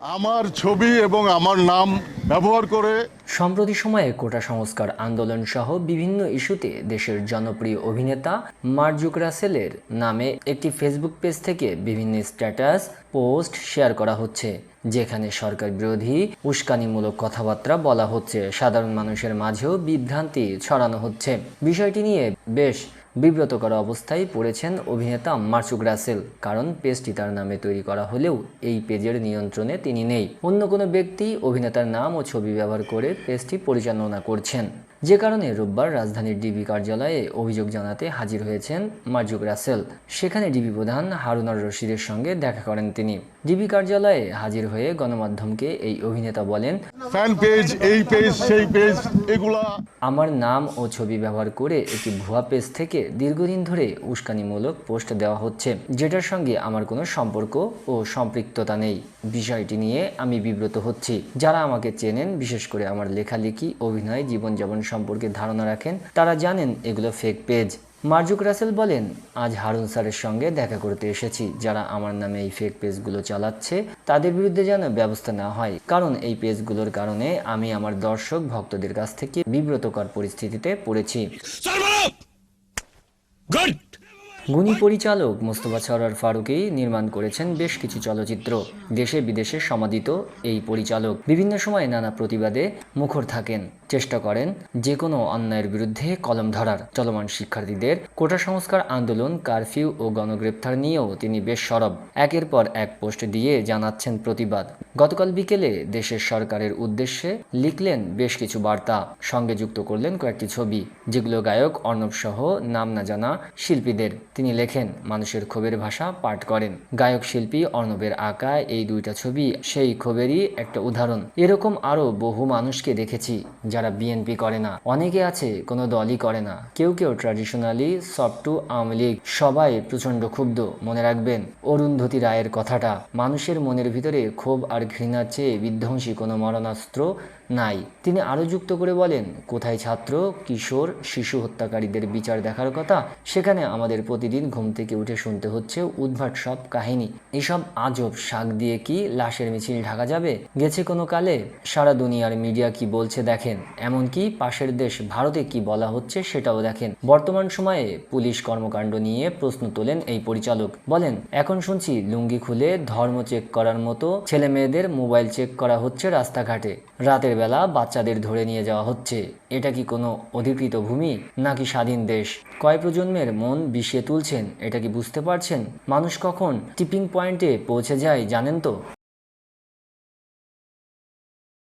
আমার ছবি এবং আমার নাম ব্যবহার করে সম্প্রতি সময়ে কোটা সংস্কার আন্দোলন সহ বিভিন্ন ইস্যুতে দেশের জনপ্রিয় অভিনেতা মার্জুক রাসেলের নামে একটি ফেসবুক পেজ থেকে বিভিন্ন স্ট্যাটাস পোস্ট শেয়ার করা হচ্ছে, যেখানে সরকার বিরোধী, উস্কানিমূলক কথাবার্তা বলা হচ্ছে। সাধারণ মানুষের মাঝেও বিভ্রান্তি ছড়ানো হচ্ছে। বিষয়টি নিয়ে বেশ বিব্রতকর অবস্থায় পড়েছেন অভিনেতা মার্চুক রাসেল কারণ পেজটি তার নামে তৈরি করা হলেও এই পেজের নিয়ন্ত্রণে তিনি নেই। অন্য কোনো ব্যক্তি অভিনেতার নাম ও ছবি ব্যবহার করে পেজটি পরিচালনা করছেন। যে কারণে রোববার রাজধানীর ডিবি কার্যালয়ে অভিযোগ জানাতে হাজির হয়েছেন মার্জুক রাসেল সেখানে ডিবি প্রধান হারুনার রশিদের সঙ্গে দেখা করেন তিনি। ডিবি কার্যালয়ে হাজির হয়ে গণমাধ্যমকে এই অভিনেতা বলেন ফ্যান পেজ এই পেজ সেই পেজ এগুলা আমার নাম ও ছবি ব্যবহার করে একটি ভুয়া পেজ থেকে দীর্ঘদিন ধরে উস্কানিমূলক পোস্ট দেওয়া হচ্ছে যেটার সঙ্গে আমার কোনো সম্পর্ক ও সম্পৃক্ততা নেই। বিষয়টি নিয়ে আমি বিব্রত হচ্ছি। যারা আমাকে চেনেন বিশেষ করে আমার লেখালেখি অভিনয় জীবনযাপন সম্পর্কে ধারণা রাখেন তারা জানেন এগুলো ফেক পেজ মার্জুক রাসেল বলেন, আজ হারুন স্যারের সঙ্গে দেখা করতে এসেছি। যারা আমার নামে এই ফেক পেজগুলো চালাচ্ছে, তাদের বিরুদ্ধে যেন ব্যবস্থা না হয়। কারণ এই পেজগুলোর কারণে আমি আমার দর্শক, ভক্তদের কাছ থেকে বিব্রতকর পরিস্থিতিতে পড়েছি। গুড! গুণী পরিচালক মোস্তফা সরার ফারুকই নির্মাণ করেছেন বেশ কিছু চলচ্চিত্র। দেশে বিদেশে সমাদিত এই পরিচালক বিভিন্ন সময় নানা প্রতিবাদে মুখর থাকেন। চেষ্টা করেন যে কোনো অন্যায়ের বিরুদ্ধে কলম ধরার। চলমান শিক্ষার্থীদের কোটা সংস্কার আন্দোলন, কারফিউ ও গণগ্রেপ্তার নিয়েও তিনি বেশ সরব। একের পর এক পোস্ট দিয়ে জানাচ্ছেন প্রতিবাদ। গতকাল বিকেলে দেশের সরকারের উদ্দেশ্যে লিখলেন বেশ কিছু বার্তা। সঙ্গে যুক্ত করলেন কয়েকটি ছবি, যেগুলো গায়ক অর্ণব সহ নাম না জানা শিল্পীদের। তিনি লেখেন, মানুষের ক্ষোভের ভাষা পাঠ করেন। গায়ক শিল্পী অর্ণবের আঁকা এই দুইটা ছবি সেই ক্ষোভেরই একটা উদাহরণ। এরকম আরও বহু মানুষকে দেখেছি যারা বিএনপি করে না। অনেকে আছে, কোনো দলই করে না। কেউ কেউ ট্র্যাডিশনালি সফট আওয়ামী লীগ, সবাই প্রচণ্ড ক্ষুব্ধ, মনে রাখবেন, অরুন্ধতী রায়ের কথাটা। মানুষের মনের ভিতরে ক্ষোভ আর ঘৃণার চেয়ে বিধ্বংসী কোনো মরণাস্ত্র নাই। তিনি আরও যুক্ত করে বলেন, কোথায় ছাত্র, কিশোর, শিশু হত্যাকারীদের বিচার দেখার কথা? সেখানে আমাদের প্রতিদিন ঘুম থেকে উঠে শুনতে হচ্ছে উদ্ভাট সব কাহিনী। এসব আজব শাক দিয়ে কি লাশের মিছিল ঢাকা যাবে? গেছে কোনো কালে? সারা দুনিয়ার মিডিয়া কি বলছে দেখেন। এমনকি পাশের দেশ ভারতে কি বলা হচ্ছে সেটাও দেখেন। বর্তমান সময়ে পুলিশ কর্মকাণ্ড নিয়ে প্রশ্ন তোলেন এই পরিচালক। বলেন, এখন শুনছি লুঙ্গি খুলে ধর্ম চেক করার মতো ছেলে মেয়েদের মোবাইল চেক করা হচ্ছে রাস্তাঘাটে। রাতের বেলা বাচ্চাদের ধরে নিয়ে যাওয়া হচ্ছে। এটা কি কোনো অধিকৃত ভূমি? নাকি স্বাধীন দেশ? কয় প্রজন্মের মন বিষিয়ে তুলছেন এটা কি বুঝতে পারছেন? মানুষ কখন টিপিং পয়েন্টে পৌঁছে যায় জানেন তো?